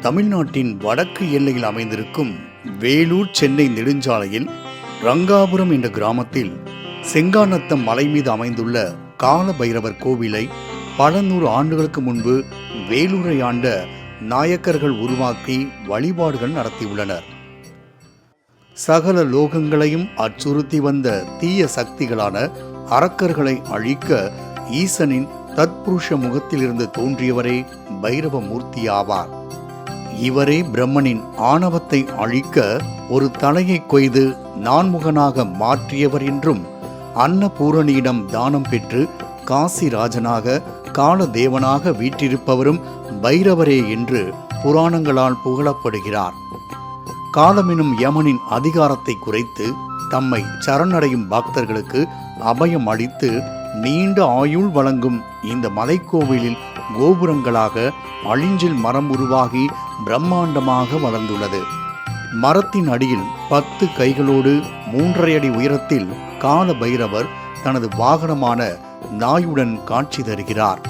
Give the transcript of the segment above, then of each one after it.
தமிழ்நாட்டின் வடக்கு எல்லையில் அமைந்திருக்கும் வேலூர் சென்னை நெடுஞ்சாலையில் ரங்காபுரம் என்ற கிராமத்தில் செங்காநத்தம் மலை மீது அமைந்துள்ள கால பைரவர் கோவிலை பல நூறு ஆண்டுகளுக்கு முன்பு வேலூரை ஆண்ட நாயக்கர்கள் உருவாக்கி வழிபாடுகள் நடத்தியுள்ளனர். சகல லோகங்களையும் அச்சுறுத்தி வந்த தீய சக்திகளான அரக்கர்களை அழிக்க ஈசனின் தத்புருஷ முகத்திலிருந்து தோன்றியவரே பைரவ மூர்த்தி ஆவார் இவரே பிரம்மனின் ஆணவத்தை அழிக்க ஒரு தலையை கொய்து நான்முகனாக மாற்றியவர் என்றும் அன்னபூரணியிடம் தானம் பெற்று காசிராஜனாக காலதேவனாக வீற்றிருப்பவரும் பைரவரே என்று புராணங்களால் புகழப்படுகிறார். காலமெனும் யமனின் அதிகாரத்தை குறைத்து தம்மை சரணடையும் பக்தர்களுக்கு அபயம் அளித்து நீண்ட ஆயுள் வழங்கும் இந்த மலைக்கோவிலில் கோபுரங்களாக அழிஞ்சில் மரம் உருவாகி பிரம்மாண்டமாக வளர்ந்துள்ளது. மரத்தின் அடியில் பத்து கைகளோடு மூன்றரை அடி உயரத்தில் கால பைரவர் தனது வாகனமான நாயுடன் காட்சி தருகிறார்.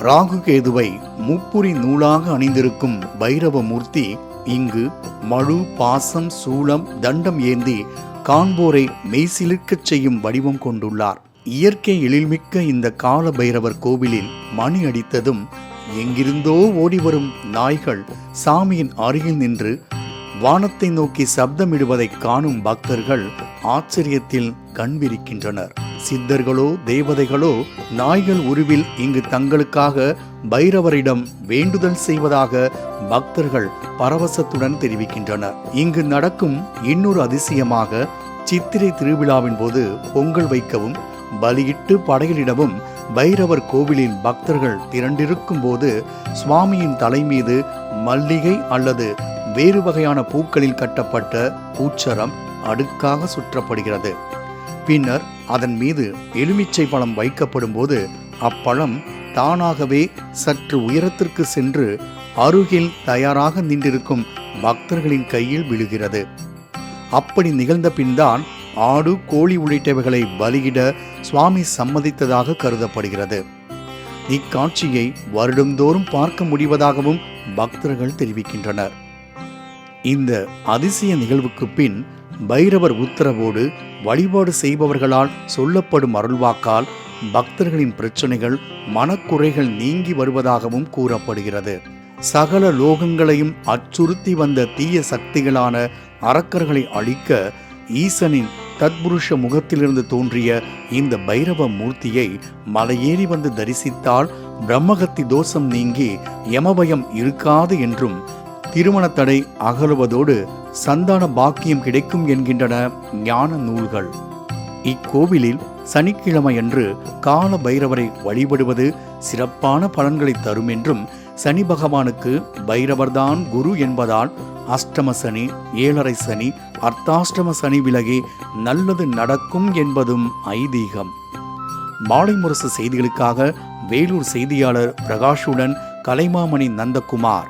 ராகு கேதுவை முப்புரி நூலாக அணிந்திருக்கும் பைரவ மூர்த்தி இங்கு மழு பாசம் சூளம் தண்டம் ஏந்தி காண்போரை மெய்சிலிர்க்கச் செய்யும் வடிவம் கொண்டுள்ளார். இயற்கை எழில்மிக்க இந்த கால பைரவர் கோவிலில் மணி அடித்ததும் எங்கிருந்தோ ஓடிவரும் நாய்கள் சாமியின் அருகில் நின்று வானத்தை நோக்கி சப்தமிடுவதை காணும் பக்தர்கள் ஆச்சரியத்தில் கண்விரிக்கின்றனர். சித்தர்களோ தேவதைகளோ நாய்கள் உருவில் இங்கு தங்களுக்காக பைரவரிடம் வேண்டுதல் செய்வதாக பக்தர்கள் பரவசத்துடன் தெரிவிக்கின்றனர். இங்கு நடக்கும் இன்னொரு அதிசயமாக சித்திரை திருவிழாவின் போது பொங்கல் வைக்கவும் பலியிட்டு படையலிடவும் பைரவர் கோவிலில் பக்தர்கள் திரண்டிருக்கும் போது சுவாமியின் தலை மீது மல்லிகை அல்லது வேறு வகையான பூக்களில் கட்டப்பட்ட பூச்சரம் அடுக்காக சுற்றப்படுகிறது. பின்னர் அதன் மீது எலுமிச்சை பழம் வைக்கப்படும் போது அப்பழம் தானாகவே சற்று உயரத்திற்கு சென்று அருகில் தயாராக நின்றிருக்கும் பக்தர்களின் கையில் விழுகிறது. அப்படி நிகழ்ந்த பின்தான் ஆடு கோழி உள்ளிட்டவைகளை பலியிட சுவாமி சம்மதித்ததாக கருதப்படுகிறது. இக்காட்சியை வருடந்தோறும் பார்க்க முடிவதாகவும் பக்தர்கள் தெரிவிக்கின்றனர். இந்த அதிசய நிகழ்வுக்கு பின் பைரவர் உத்தரவோடு வழிபாடு செய்பவர்களால் சொல்லப்படும் அருள்வாக்கால் பக்தர்களின் பிரச்சனைகள் மனக்குறைகள் நீங்கி வருவதாகவும் கூறப்படுகிறது. சகல லோகங்களையும் அச்சுறுத்தி வந்த தீய சக்திகளான அரக்கர்களை அழிக்க ஈசனின் தத்புருஷ முகத்திலிருந்து தோன்றிய இந்த பைரவ மூர்த்தியை மலையேறி வந்து தரிசித்தால் பிரம்மகத்தி தோஷம் நீங்கி யமபயம் இருக்காது என்றும் திருமண தடை அகலுவதோடு சந்தான பாக்கியம் கிடைக்கும் என்கின்றன ஞான நூல்கள். இக்கோவிலில் சனிக்கிழமையன்று கால பைரவரை வழிபடுவது சிறப்பான பலன்களை தரும் என்றும் சனி பகவானுக்கு பைரவர்தான் குரு என்பதால் அஷ்டம சனி ஏழரை சனி அர்த்தாஷ்டம சனி விலகி நல்லது நடக்கும் என்பதும் ஐதீகம். மாலை முரசு செய்திகளுக்காக வேலூர் செய்தியாளர் பிரகாஷுடன் கலைமாமணி நந்தகுமார்.